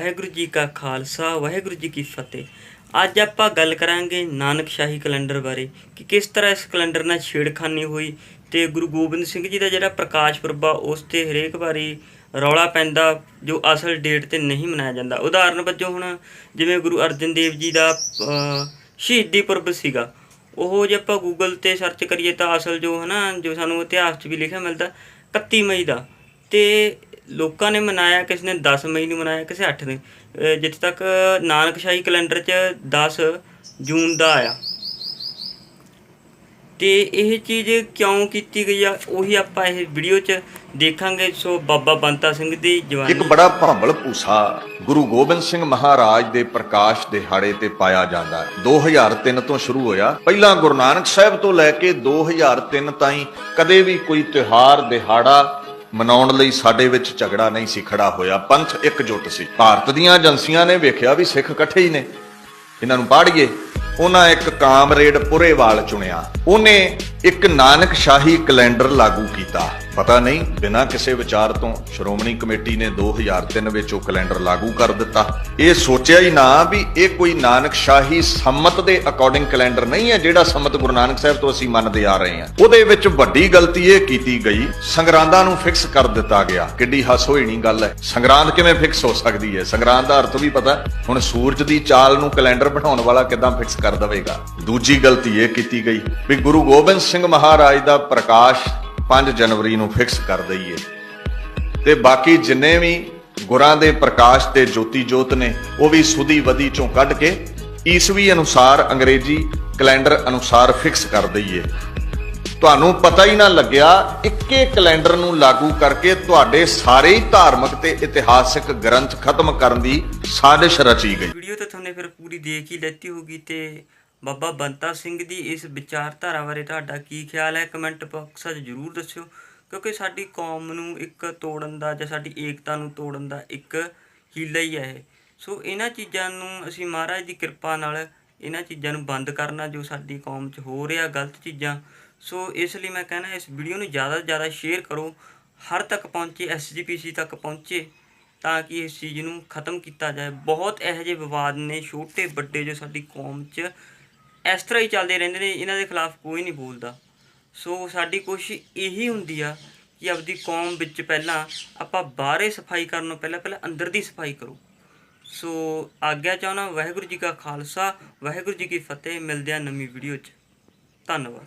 ਵਾਹਿਗੁਰੂ ਜੀ ਕਾ ਖਾਲਸਾ, ਵਾਹਿਗੁਰੂ ਜੀ ਕੀ ਫਤਿਹ। ਅੱਜ ਆਪਾਂ ਗੱਲ ਕਰਾਂਗੇ ਨਾਨਕ ਸ਼ਾਹੀ ਕੈਲੰਡਰ ਬਾਰੇ ਕਿ ਕਿਸ ਤਰ੍ਹਾਂ ਇਸ ਕੈਲੰਡਰ ਨਾਲ ਛੇੜਖਾਨੀ ਹੋਈ ਤੇ ਗੁਰੂ ਗੋਬਿੰਦ ਸਿੰਘ ਜੀ ਦਾ ਜਿਹੜਾ ਪ੍ਰਕਾਸ਼ ਪੁਰਬ ਆ, ਉਸ ਤੇ ਹਰੇਕ ਵਾਰੀ ਰੌਲਾ ਪੈਂਦਾ ਜੋ ਅਸਲ ਡੇਟ ਤੇ ਨਹੀਂ ਮਨਾਇਆ ਜਾਂਦਾ। ਉਦਾਹਰਨ ਵਜੋਂ ਹੁਣ ਜਿਵੇਂ ਗੁਰੂ ਅਰਜਨ ਦੇਵ ਜੀ ਦਾ ਸ਼ਹੀਦੀ ਪੁਰਬ ਸੀਗਾ, ਉਹ ਜੇ ਆਪਾਂ ਗੂਗਲ ਤੇ ਸਰਚ ਕਰੀਏ ਤਾਂ ਅਸਲ ਜੋ ਹਨਾ, ਜੋ ਸਾਨੂੰ ਇਤਿਹਾਸ 'ਚ ਵੀ ਲਿਖਿਆ ਮਿਲਦਾ 31 ਮਈ ਦਾ। ਤੇ ਲੋਕਾਂ ਨੇ ਮਨਾਇਆ, ਕਿਸ ਨੇ 10 ਮਈ ਨੂੰ ਮਨਾਇਆ, ਕਿਸੇ 8 ਦਿਨ ਜਿੱਥੇ ਤੱਕ ਨਾਨਕਸ਼ਾਹੀ ਕੈਲੰਡਰ 'ਚ 10 ਜੂਨ ਦਾ ਆਇਆ। ਤੇ ਇਹ ਚੀਜ਼ ਕਿਉਂ ਕੀਤੀ ਗਈ ਆ? ਉਹੀ ਆਪਾਂ ਇਹ ਵੀਡੀਓ 'ਚ ਦੇਖਾਂਗੇ। ਸੋ ਬਾਬਾ ਬੰਤਾ ਸਿੰਘ ਦੀ ਇੱਕ ਬੜਾ ਭੰਬਲ ਭੂਸਾ ਗੁਰੂ ਗੋਬਿੰਦ ਸਿੰਘ ਮਹਾਰਾਜ ਦੇ ਪ੍ਰਕਾਸ਼ ਦਿਹਾੜੇ ਤੇ ਪਾਇਆ ਜਾਂਦਾ ਹੈ। 2003 ਤੋਂ ਸ਼ੁਰੂ ਹੋਇਆ। ਪਹਿਲਾਂ ਗੁਰੂ ਨਾਨਕ ਸਾਹਿਬ ਤੋਂ ਲੈ ਕੇ 2003 ਤਾਈਂ ਕਦੇ ਵੀ ਕੋਈ ਤਿਉਹਾਰ, ਦਿਹਾੜਾ ਮਨਾਉਣ ਲਈ ਸਾਡੇ ਵਿੱਚ ਝਗੜਾ ਨਹੀਂ ਸੀ, ਖੜਾ ਹੋਇਆ। ਪੰਥ ਇੱਕਜੁੱਟ ਸੀ। ਭਾਰਤ ਦੀਆਂ ਏਜੰਸੀਆਂ ਨੇ ਵੇਖਿਆ ਵੀ ਸਿੱਖ ਇਕੱਠੇ ਹੀ ਨੇ। ਇਹਨਾਂ ਨੂੰ ਪਾੜੀਏ। ਉਹਨਾਂ ਇੱਕ ਕਾਮਰੇਡ ਪੁਰੇਵਾਲ ਚੁਣਿਆ। ਉਹਨੇ ਇੱਕ ਨਾਨਕ ਸ਼ਾਹੀ ਕੈਲੰਡਰ ਲਾਗੂ ਕੀਤਾ। ਪਤਾ ਨਹੀਂ, ਬਿਨਾਂ ਕਿਸੇ ਵਿਚਾਰ ਤੋਂ ਸ਼੍ਰੋਮਣੀ ਕਮੇਟੀ ਨੇ 2003 ਵਿੱਚ ਉਹ ਕੈਲੰਡਰ ਲਾਗੂ ਕਰ ਦਿੱਤਾ। ਇਹ ਸੋਚਿਆ ਹੀ ਨਾ ਵੀ ਇਹ ਕੋਈ ਨਾਨਕ ਸ਼ਾਹੀ ਸੰਮਤ ਦੇ ਅਕੋਰਡਿੰਗ ਕੈਲੰਡਰ ਨਹੀਂ ਹੈ ਜਿਹੜਾ ਸੰਮਤ ਗੁਰੂ ਨਾਨਕ ਸਾਹਿਬ ਤੋਂ ਅਸੀਂ ਮੰਨਦੇ ਆ ਰਹੇ ਹਾਂ। ਉਹਦੇ ਵਿੱਚ ਵੱਡੀ ਗਲਤੀ ਇਹ ਕੀਤੀ ਗਈ, ਸੰਗਰਾਂਦਾਂ ਨੂੰ ਫਿਕਸ ਕਰ ਦਿੱਤਾ ਗਿਆ। ਕਿੱਡੀ ਹੱਸ ਹੋਈਣੀ ਗੱਲ ਹੈ। ਸੰਗਰਾਂਦ ਕਿਵੇਂ ਫਿਕਸ ਹੋ ਸਕਦੀ ਹੈ? ਸੰਗਰਾਂਦ ਦਾ ਅਰਥ ਵੀ ਪਤਾ। ਹੁਣ ਸੂਰਜ ਦੀ ਚਾਲ ਨੂੰ ਕੈਲੰਡਰ ਬਣਾਉਣ ਵਾਲਾ ਕਿਦਾਂ ਫਿਕਸ ਕਰ ਦਵੇਗਾ। ਦੂਜੀ ਗਲਤੀ ਇਹ ਕੀਤੀ ਗਈ ਵੀ ਗੁਰੂ ਗੋਬਿੰਦ ਸਿੰਘ ਮਹਾਰਾਜ ਦਾ ਪ੍ਰਕਾਸ਼ 5 ਜਨਵਰੀ ਨੂੰ ਫਿਕਸ ਕਰ ਦਈਏ। ਤੇ ਬਾਕੀ ਜਿੰਨੇ ਵੀ ਗੁਰਾਂ ਦੇ ਪ੍ਰਕਾਸ਼ ਤੇ ਜੋਤੀ ਜੋਤ ਨੇ, ਉਹ ਵੀ ਸੁਦੀ ਵਧੀ ਚੋਂ ਕੱਢ ਕੇ ਈਸਵੀ ਅਨੁਸਾਰ ਅੰਗਰੇਜ਼ੀ ਕੈਲੰਡਰ ਅਨੁਸਾਰ ਫਿਕਸ ਕਰ ਦਈਏ। ਤੁਹਾਨੂੰ ਪਤਾ ਹੀ ਨਾ ਲੱਗਿਆ, ਇੱਕੇ ਕੈਲੰਡਰ ਨੂੰ ਲਾਗੂ ਕਰਕੇ ਤੁਹਾਡੇ ਸਾਰੇ ਹੀ ਧਾਰਮਿਕ ਤੇ ਇਤਿਹਾਸਿਕ ਗ੍ਰੰਥ ਖਤਮ ਕਰਨ ਦੀ ਸਾਜ਼ਿਸ਼ ਰਚੀ ਗਈ। ਵੀਡੀਓ ਤਾਂ ਤੁਹਾਨੂੰ ਫਿਰ ਪੂਰੀ ਦੇਖ ਹੀ ਲੈਤੀ ਹੋਗੀ ਤੇ ਬਾਬਾ ਬੰਤਾ ਸਿੰਘ ਦੀ ਇਸ ਵਿਚਾਰਧਾਰਾ ਬਾਰੇ ਤੁਹਾਡਾ ਕੀ ਖਿਆਲ ਹੈ? ਕਮੈਂਟ ਬਾਕਸ 'ਚ ਜਰੂਰ ਦੱਸਿਓ, ਕਿਉਂਕਿ ਸਾਡੀ ਕੌਮ ਨੂੰ ਇੱਕ ਤੋੜਨ ਦਾ ਜਾਂ ਸਾਡੀ ਏਕਤਾ ਨੂੰ ਤੋੜਨ ਦਾ ਇੱਕ ਹੀਲਾ ਹੀ ਹੈ ਸੋ ਇਹਨਾਂ ਚੀਜ਼ਾਂ ਨੂੰ ਅਸੀਂ ਮਹਾਰਾਜ ਦੀ ਕਿਰਪਾ ਨਾਲ ਇਹਨਾਂ ਚੀਜ਼ਾਂ ਨੂੰ ਬੰਦ ਕਰਨਾ ਜੋ ਸਾਡੀ ਕੌਮ 'ਚ ਹੋ ਰਿਹਾ, ਗਲਤ ਚੀਜ਼ਾਂ ਸੋ ਇਸ ਲਈ ਮੈਂ ਕਹਿੰਦਾ ਇਸ ਵੀਡੀਓ ਨੂੰ ਜ਼ਿਆਦਾ ਤੋਂ ਜ਼ਿਆਦਾ ਸ਼ੇਅਰ ਕਰੋ, ਹਰ ਤੱਕ ਪਹੁੰਚੇ ਐਸਜੀਪੀਸੀ ਤੱਕ ਪਹੁੰਚੇ, ਤਾਂ ਕਿ ਇਸ ਚੀਜ਼ ਨੂੰ ਖਤਮ ਕੀਤਾ ਜਾਏ। ਬਹੁਤ ਇਹੋ ਜਿਹੇ ਵਿਵਾਦ ਨੇ, ਛੋਟੇ ਵੱਡੇ ਜੋ ਸਾਡੀ ਕੌਮ 'ਚ ਇਸ ਤਰ੍ਹਾਂ ਹੀ ਚੱਲਦੇ ਰਹਿੰਦੇ ਨੇ, ਇਹਨਾਂ ਦੇ ਖਿਲਾਫ ਕੋਈ ਨਹੀਂ ਬੋਲਦਾ। ਸੋ ਸਾਡੀ ਕੋਸ਼ਿਸ਼ ਇਹੀ ਹੁੰਦੀ ਆ ਕਿ ਆਪਦੀ ਕੌਮ ਵਿੱਚ ਪਹਿਲਾਂ ਆਪਾਂ ਬਾਹਰੇ ਸਫ਼ਾਈ ਕਰਨ ਨੂੰ ਪਹਿਲਾਂ ਪਹਿਲਾਂ ਅੰਦਰ ਦੀ ਸਫ਼ਾਈ ਕਰੋ। ਸੋ ਆਗਿਆ ਚਾਹਣਾ ਵਾਹਿਗੁਰੂ ਜੀ ਕਾ ਖਾਲਸਾ, ਵਾਹਿਗੁਰੂ ਜੀ ਕੀ ਫਤਿਹ। ਮਿਲਦੇ ਆ ਨਵੀਂ ਵੀਡੀਓ 'ਚ। ਧੰਨਵਾਦ।